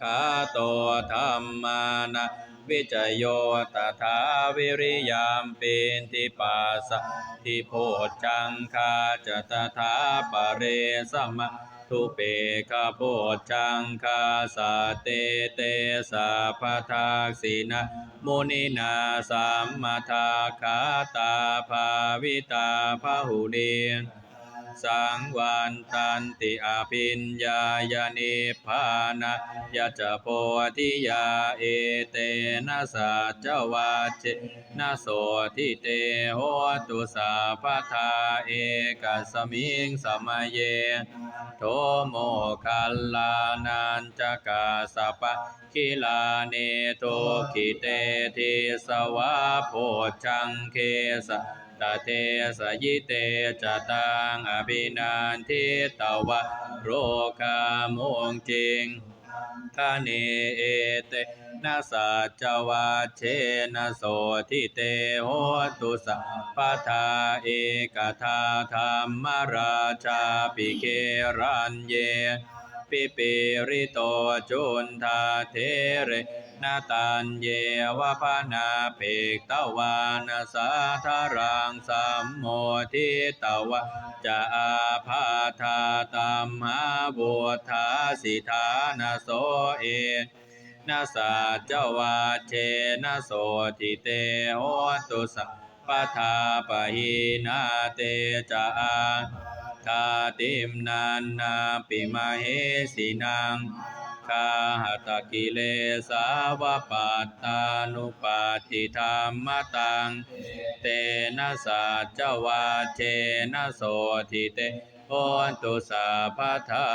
ขาโตธรรมานะวิจโยตถาวิริยามปินทิปัสสทิโพจังคาจตถาปเรสมะทุเปกะโพจังคาสาเตเตสัพทักษินะมุนินาสัมมาทาคาตาภาวิตาพหุเดน สังวันตันติอาภินญายานิพานะยะจะโพธิยาเอเตนะสัจวาเจนะโสทิเตโหตุสาพทาเอกสมิงสมเยโทโมคัลลานันจะกาสปะคิลาเนโทคิเตทิสวะโพชังเคสะ ตเทสยิเตจตังอภินันทิตวะโรคามงจิงคาเนเอเตนะสัจวาเชนะโสทิเตโหตุสัพทาเอกทาธรรมราชาปิเกรันเยปิปิริโตจุนทาเทเรนาตันเยวะพานาเปกตวานาสาธารัง สัมโมทิตวะจะอาพาธาตัมหาบุทาสิทานาโสเอนาสาเจวาเชนะโสทิเตโหตุสัพพทาปะหินาเตจะอาคาติมนานาปิมาเหสินัง คาหตกิเลสาวปัตตานุปาติธรรมตัง เตนะสัจวาเจนะโสทิเตโหนตุสัพพทา